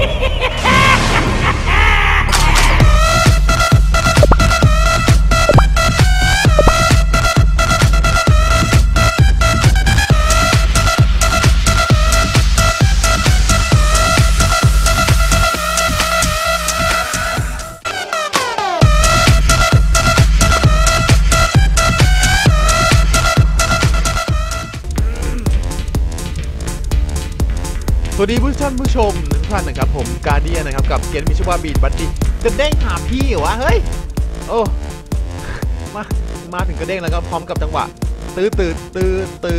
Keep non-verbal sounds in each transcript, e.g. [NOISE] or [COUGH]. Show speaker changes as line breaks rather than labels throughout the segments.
Hehehehe [LAUGHS] นะครับกับเกมมิชวาบีดบัตตี้จะเด้งหาพี่เหรอวะเฮ้ยโอ้มามาถึงกระเด้งแล้วก็พร้อมกับจังหวะตื้อตื้อตื้อตื้อ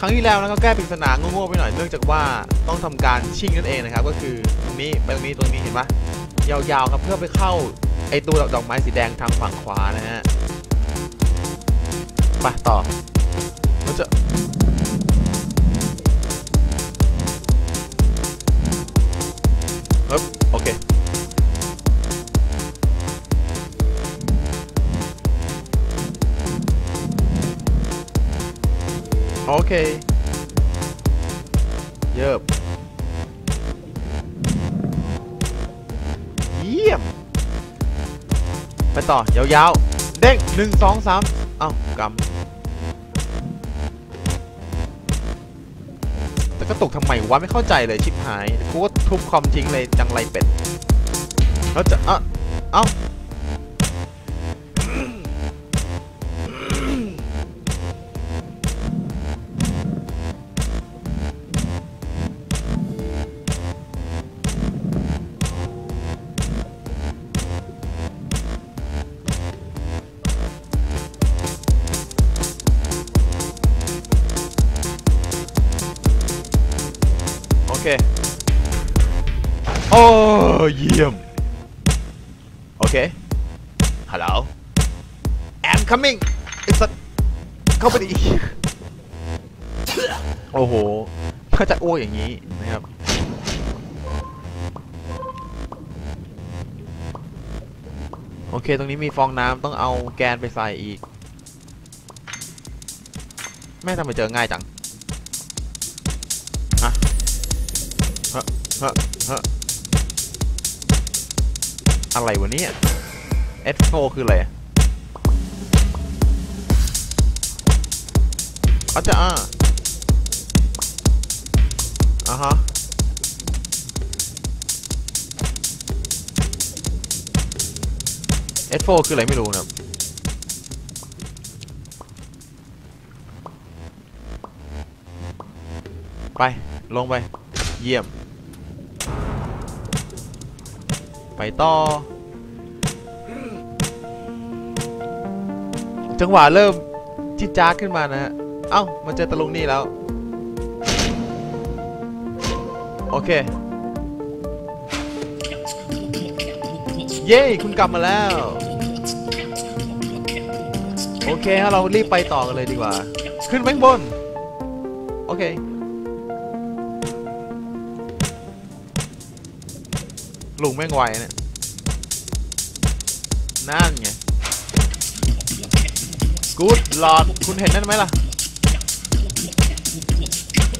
ครั้งที่แล้วนะครับแก้ปริศนาโง่ๆไปหน่อยเนื่องจากว่าต้องทำการชิงนั่นเองนะครับ ก็คือตรงนี้ไปตรงนี้ตรงนี้เห็นปะยาวๆครับเพื่อไปเข้าไอตัวดอกไม้สีแดงทางฝั่งขวานะฮะไปต่อเราจะ ฮึบโอเคโอเคเยิบเยี่ยม ไปต่อ ยาวๆ เด้งหนึ่งสองสามเอ้ากำ กระตุกทำไมวะไม่เข้าใจเลยชิบหายกูก็ทุบคอมทิ้งเลยจังไรเป็ดแล้วจะเอ้าเอ้า เคโอ้เยี่ยม โอเค ฮัลโหล I'm coming ไอ้สัตว์เข้าไปดิโอ้โหถ้าจะอ้วกอย่างนี้นะครับโอเค ตรงนี้มีฟองน้ำต้องเอาแกนไปใส่อีก แม่ทำไมเจอง่ายจัง ฮะฮะอะไรวะเนี่ย S4 คืออะไรอะอาจจะอ่าอ่าฮะ S4 คืออะไรไม่รู้นะไป ลงไป เยี่ยม ไปต่อ จังหวะเริ่มจิจ้าขึ้นมานะฮะ เอ้า มาเจอตะลุงนี่แล้ว โอเค เย้ คุณกลับมาแล้ว โอเคฮะเรารีบไปต่อกันเลยดีกว่า ขึ้นไปบน โอเค ลุงแม่งไวเนี่ยนั่นไงกูดหลอดคุณเห็นนั่นไหมล่ะ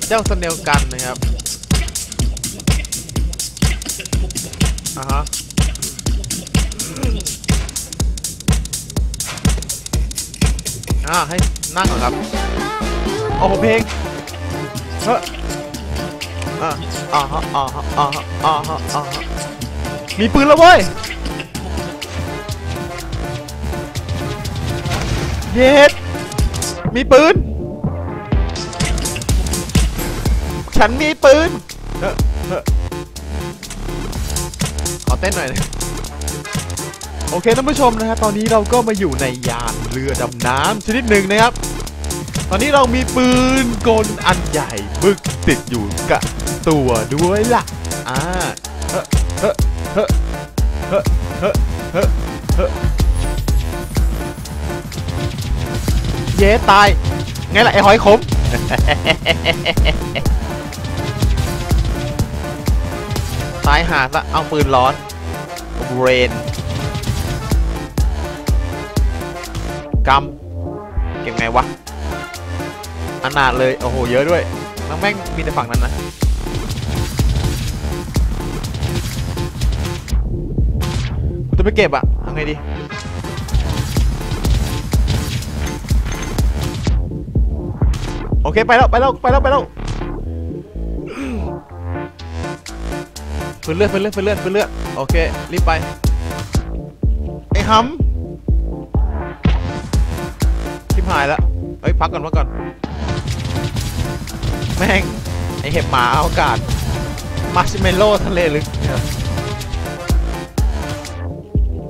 เจ้าสเนลกันนะครับอ่าฮะอ่าให้นั่งก่อนครับโอ้โหเพลงเฮ้ออ่าอ่าฮะอ่าฮะอ่าฮะอ่าฮะอ่าฮะ มีปืนแล้วเว้ย เย็ด มีปืน ฉันมีปืนเฮ้อเฮ้อขอเต้นหน่อยนะโอเคท่านผู้ชมนะฮะตอนนี้เราก็มาอยู่ในยานเรือดำน้ำชนิดหนึ่งนะครับ ตอนนี้เรามีปืนกลอันใหญ่บึกติดอยู่กับตัวด้วยล่ะอ่าเฮ้อเฮ้อ เฮ้เฮ้เฮ้เฮ้เฮ้เย้ตาย ไงล่ะ ไอ้หอยขมตายหาซะเอาปืนร้อนเรนกำเก็บไงวะอนาถเลย โอ้โห เยอะด้วยแล้วแม่งมีแต่ฝั่งนั้นนะ ไปเก็บอะทำไงดีโอเคไปแล้วไปแล้วไปแล้วไปแล้วฟื้นเลือดฟื้นเลือดฟื้นเลือดฟื้นเลือดโอเครีบไปไอ้ฮัมชิบหายแล้วเฮ้ยพักก่อนพักก่อนแม่งไอเห็บหมาอาอากาศมาร์ชเมลโล่ทะเลลึกเนี่ย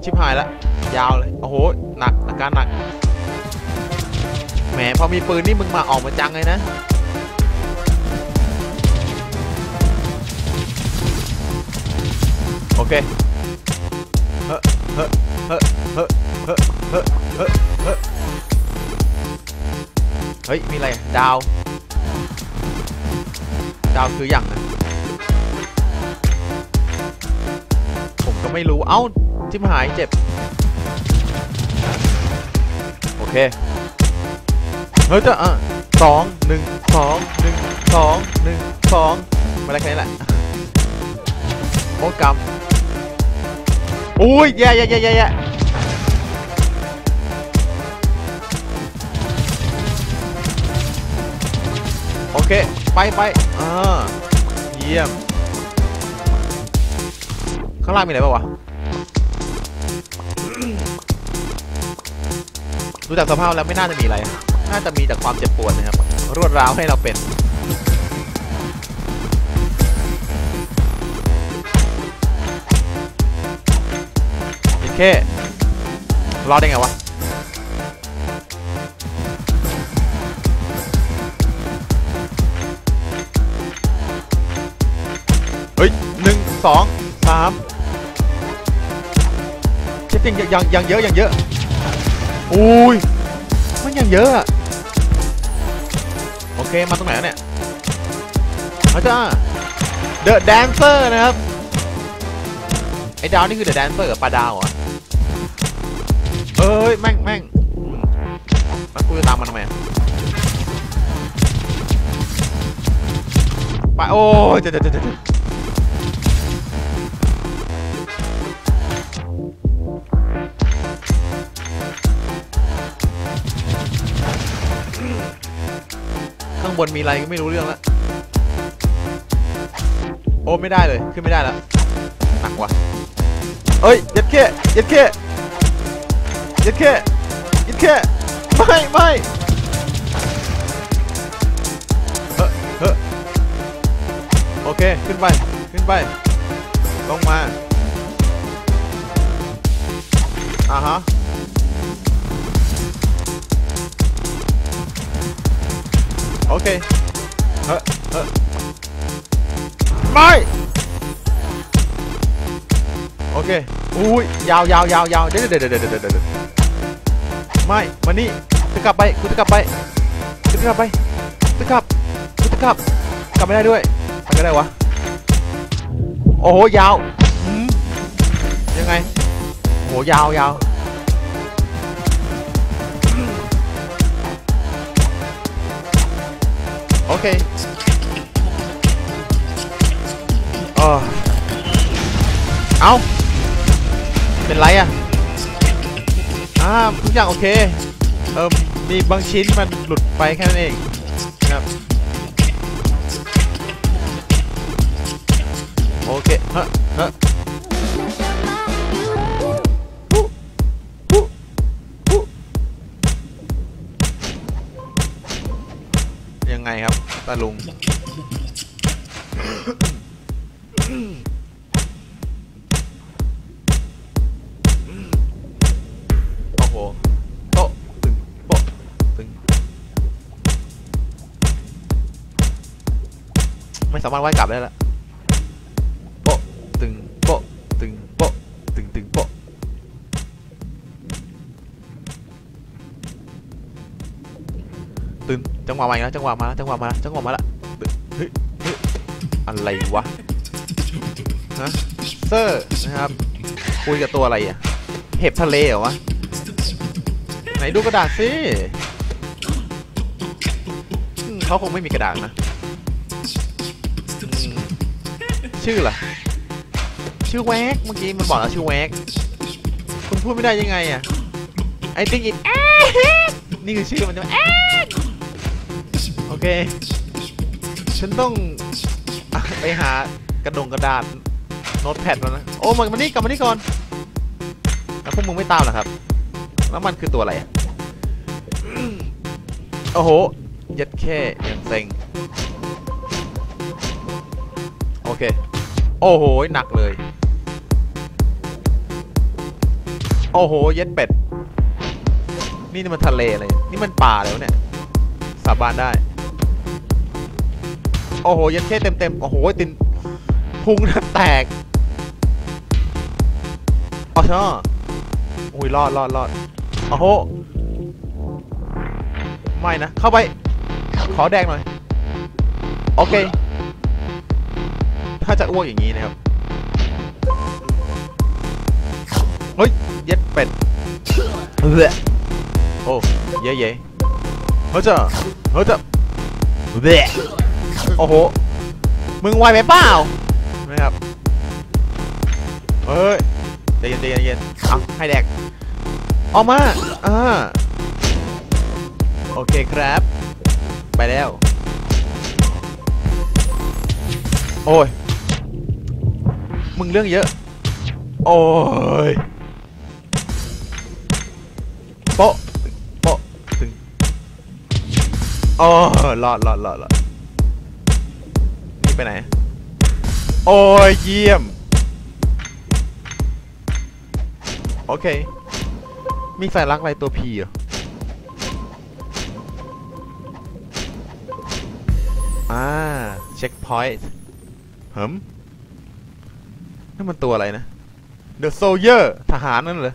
ชิบหายแล้วยาวเลยโอ้โหหนักอาการหนักแหมพอมีปืนนี่มึงมาออกมาจังเลยนะโอเคเฮ้เฮ้เฮ้เฮ้เฮ้เฮ้เฮ้เฮ้เฮ้ยมีอะไรดาว ดาวคืออย่างนะผมก็ไม่รู้เอ้า ทิมหายเจ็บ โอเค เฮ้ยจะอะสองหนึ่งสองหนึ่งสองหนึ่งสองมาได้แค่นี้แหละโอ้กำอุ้ยแย่แย่แย่แย่แย่โอเค ไปไปอ่าเยี่ยม ข้างล่างมีอะไรบ้างวะ ดูจากสภาพแล้วไม่น่าจะมีอะไร น่าจะมีแต่ความเจ็บปวดนะครับ รวดร้าวให้เราเป็นโอเครอดได้ไงวะ เฮ้ยหนึ่งสองสามเช็ดยังยังยังเยอะยังเยอะ อุ้ยมันยังเยอะอะโอเคมาตรงไหนเนี่ยอาจ้ารย์ The Dancer นะครับไอ้ดาวนี่คือ The Dancer กับปลาดาวเหรอเอ้ยแม่งแม่งมแล้วกูจะตามมันทำไมไปโอ้ยเจ็ดเจ็ดเจ็ดเจ็ดข้างบนมีอะไรก็ไม่รู้เรื่องแล้วโอ้ไม่ได้เลยขึ้นไม่ได้แล้วหนักว่ะเอ้ยยัดแค่ยัดแค่ยัดแค่ยัดแค่ไม่ไม่เฮ้เฮ้โอเคขึ้นไปขึ้นไปลงมาอ่าฮะ โอเคเฮ้เฮ้ไม่โอเคอุ้ยยาวยาวยาวยาวเดี๋ยวเดี๋ยวเดี๋ยวเดี๋ยวเดี๋ยวเดี๋ยวไม่มานี่จะกลับไปกูจะกลับไปกูจะกลับไปจะกลับกูจะกลับกลับไม่ได้ด้วยทำไงได้วะโอ้โหยาวยังไงโอ้โหยาวยาว โอเคเออเอาเป็นไรอะอ่าทุกอย่างโอเค เออมีบางชิ้นมันหลุดไปแค่นั้นเองครับ โอเคฮะ ไงครับตาลุง โอ้โห โต๊ะตึงโป๊ะตึง ไม่สามารถว่ายกลับได้แล้ว งจังหวะมาอีกแล้วจังหวะมาแล้วจังหวะมาแล้วจังหวะมาล้วเฮ้ยเฮ้ยอะไรวะฮะเซอร์นะครับคุยกับตัวอะไรอะเห็บทะเลเหรอวะไหนดูกระดาษสิเขาคงไม่มีกระดาษนะชื่อล่ะชื่อแวกเมื่อกี้มันบอกแล้วชื่อแวกคุณพูดไม่ได้ยังไงอะ I think it นี่คือชื่อมันใช่ไหมโอ เค ฉันต้องไปหากระดงกระดาษโน้ตแพดแล้วนะ โอ้มันมานี่กลับมานี่ก่อน แล้วพวกมึงไม่ตามเหรอครับ แล้วมันคือตัวอะไรอะโอ้โห ยัดแค่ยังเซ็ง โอเค โอ้โห หนักเลย โอ้โหเย็ดเป็ด นี่มันทะเลอะไร นี่มันป่าแล้วเนี่ย สาบานได้ โอ้โหย็ดแค่เต็มเต็มโอ้โหตินพุงแตกอ๋อชออุ้ยรอดรอดรอดโอ้โหไม่นะ เข้าไป ขอแดงหน่อย โอเค ถ้าจะอ้วกอย่างนี้นะครับ เฮ้ย เย็ดเป็ดเฮ้ยโอ้ เย่เย่เฮ้ยจ้าเฮ้ยจ้าเบ้ โอ้โห มึงไวไปเปล่านะครับ เฮ้ยใจเย็นใจเย็นใจเย็นเอาให้แดก ออกมา อ่า โอเคครับ ไปแล้ว โอ้ย มึงเรื่องเยอะ โอ้ย โป๊ะโป๊ะถึง โอ้รอดรอดรอดรอดนี่ ไปไหน โอ้ยเยี่ยม โอเค มีสายลักอะไรตัวพีเหรออ่า เช็คพอยต์เหิมนั่นมันตัวอะไรนะ The Soldier ทหารนั่นเหรอ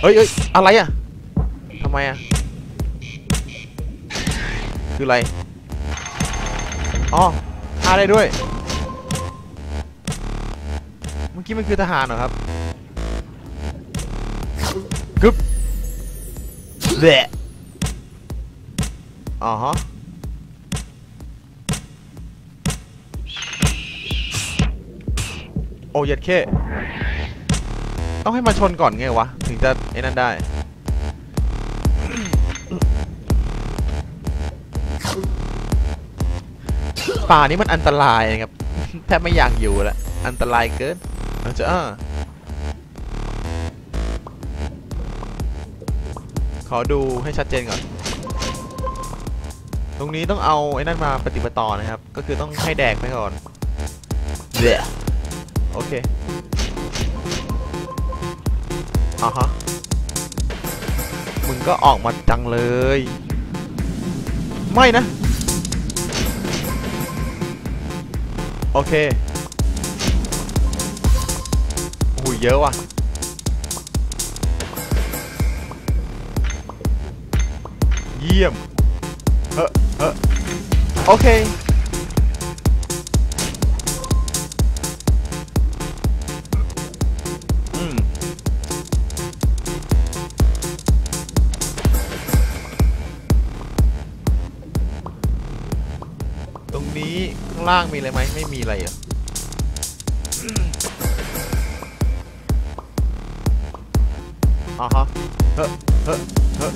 เฮ้ยเฮ้ยอะไรอะำไมอะ คืออะไร อ๋อฆ่าได้ด้วย เมื่อกี้มันคือทหารเหรอครับกึบแหละอ๋อฮะโอ้ยัดเข้ต้องให้มาชนก่อนไงวะ ถึงจะไอ้นั่นได้ ป่านี้มันอันตรายนะครับแทบไม่อยากอยู่แล้วอันตรายเกินเราจะอ่าขอดูให้ชัดเจนก่อน ตรงนี้ต้องเอาไอ้นั่นมาปฏิบัติต่อนะครับ ก็คือต้องให้แดกไปก่อนเดี๋ยโอเคอ่าฮะ มึงก็ออกมาจังเลย ไม่นะ โอเคโอ้โหเยอะว่ะเยี่ยมเออเออโอเค ล่างมีอะไรไหมไม่มีอะไรเหรอะอ่าฮะเฮ้เฮ้เฮ้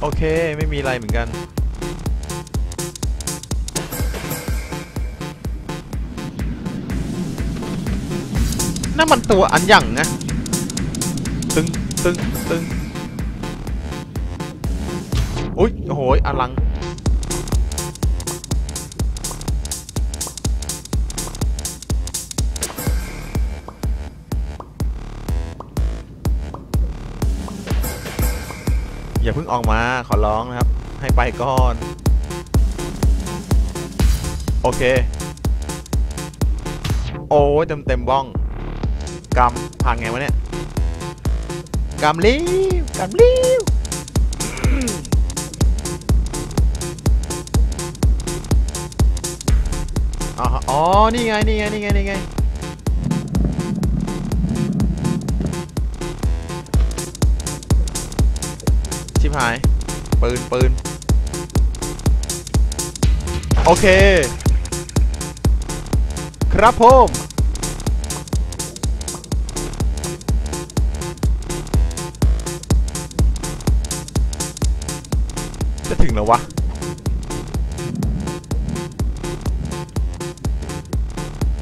โอเค ไม่มีอะไรเหมือนกัน นั่นมันตัวอันหยั่งนะ ตึงตึงตึง อุ้ยโอ้โหอลัง อย่าเพิ่งออกมาขอร้องนะครับ ให้ไปก่อน โอเค โอ้ยเต็มเต็มบ้องกำพังไงวะเนี่ยกำลิ้วกำลิ้ว อ๋อ นี่ไง นี่ไง นี่ไง นี่ไง ชิบหาย ปืน ปืน โอเค ครับผมจะถึงแล้ววะ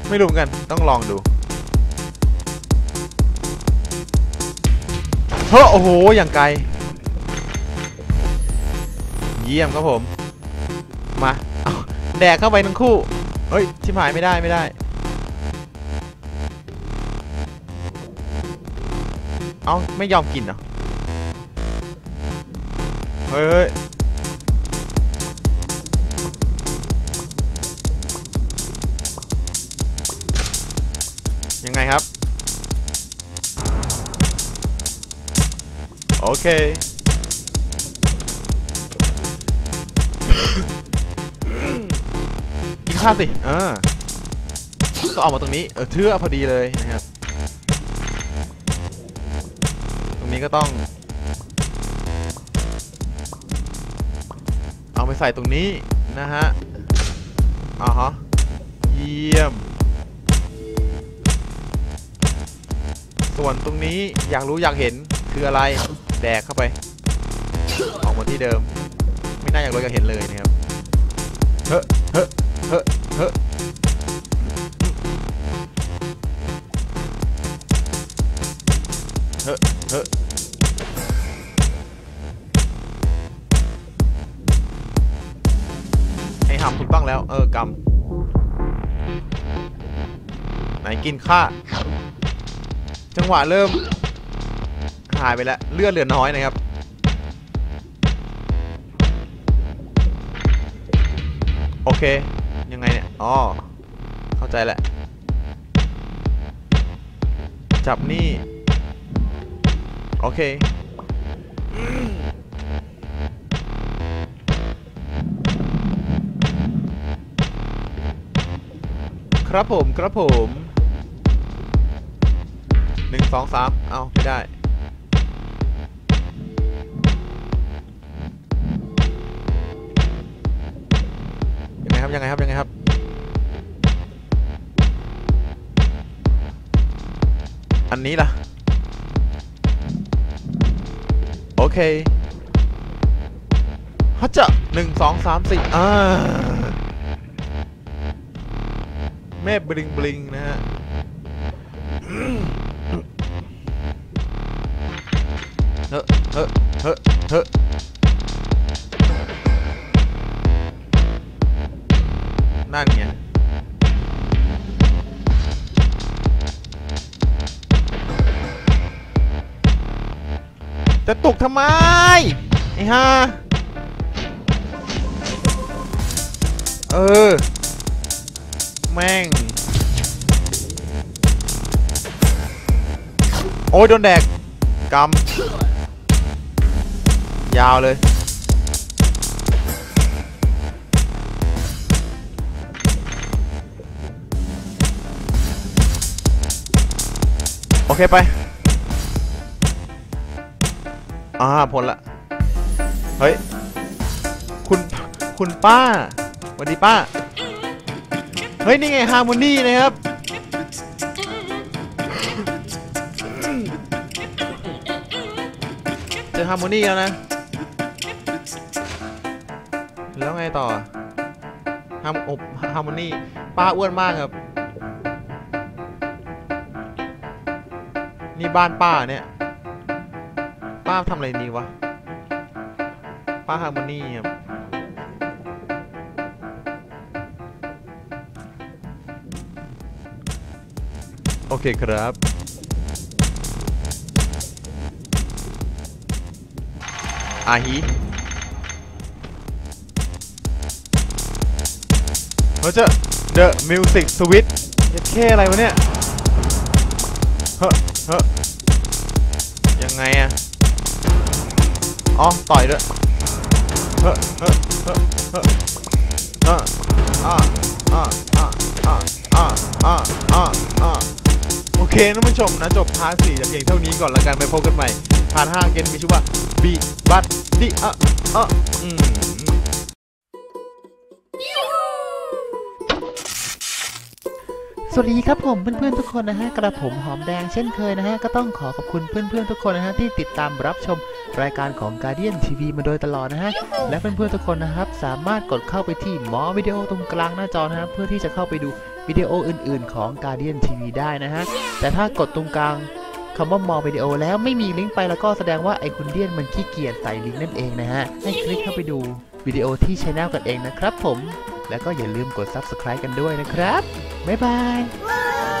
ไม่รู้เหมือนกันต้องลองดูเฮ้อโอ้โห อย่างไกล เยี่ยมครับผม มาเอาแดกเข้าไปทั้งคู่ เฮ้ย ชิบหายไม่ได้ไม่ได้ เอาไม่ยอมกินเหรอ เฮ้ย ยยังไงครับ โอเค กินข้าวสิเออก็ออกมาตรงนี้ เออเทือพอดีเลยนะครับ ตรงนี้ก็ต้อง เอาไปใส่ตรงนี้นะฮะ อ่าฮะ เยี่ยม ส่วนตรงนี้อยากรู้อยากเห็นคืออะไรแดกเข้าไปออกมาที่เดิม ไม่น่าอยากรู้อยากเห็นเลยนะครับเฮ้เฮ้เฮ้เฮ้อเฮ้เฮ้อไอ้หำถูกต้องแล้ว เออกำไหนกินข้า จังหวะเริ่มหายไปแล้วเลือดเหลือน้อยนะครับ โอเค ยังไงเนี่ยอ๋อเข้าใจแหละ จับนี่ โอเคครับผม ครับผม หนึ่งสองสามเอาไม่ได้ ยังไงครับ ยังไงครับ ยังไงครับ อันนี้ล่ะ โอเคฮัจจะหนึ่งสองสามสี่อ่าแม่บลิงบลิงนะฮะ เฮ้อเฮ้อนั่นไงจะตกทำไม ไอ้ห่าเออ แม่ง โอ้ยโดนแดกกำ ยาวเลยโอเคไป อ่าพ้นละ เฮ้ย คุณ คุณป้าสวัสดีป้า เฮ้ย นี่ไงฮาร์โมนีนะครับ เจอฮาร์โมนีแล้วนะ แล้วไงต่อฮาร์อบฮาร์โมนีป้าอ้วนมากครับ นี่บ้านป้าเนี่ย ป้าทำอะไรนี่วะ ป้าฮาร์โมนีครับ โอเคครับอาฮี เฮ้ยเจ้า The Music Switch เฮ็ดแค่อะไรวะเนี่ย เฮ้อเฮ้อยังไงอะอ๋อ ต่อยด้วย เฮ้อเฮ้อเฮ้อเฮ้ออ่าอ่าอ่าอ่าอ่าอ่าอ่าอ่าอ่าโอเคท่านผู้ชมนะจบพาร์ทสี่แต่เพียงเท่านี้ก่อนแล้วกันไปพบกันใหม่พาร์ทห้าเกมมีชื่อว่าบีบัตดิอะอะอืม
วัสดีครับผมเพื่อนๆทุกคนนะฮะกระผมหอมแดงเช่นเคยนะฮะก็ต้องขอขอบคุณเพื่อนๆทุกคนนะฮะที่ติดตามรับชมรายการของ Guardian TV มาโดยตลอดนะฮะและเพื่อนๆทุกคนนะครับสามารถกดเข้าไปที่หมอวิดีโอตรงกลางหน้าจอนะฮะเพื่อที่จะเข้าไปดูวิดีโออื่นๆของ Guardian TV ได้นะฮะแต่ถ้ากดตรงกลางคำว่ามอวิดีโอแล้วไม่มีลิงก์ไปแล้วก็แสดงว่าไอคุณเดียนมันขี้เกียจใส่ลิงก์นั่นเองนะฮะให้คลิกเข้าไปดูวิดีโอที่ช anel กันเองนะครับผม แล้วก็อย่าลืมกด subscribe กันด้วยนะครับ บ๊ายบาย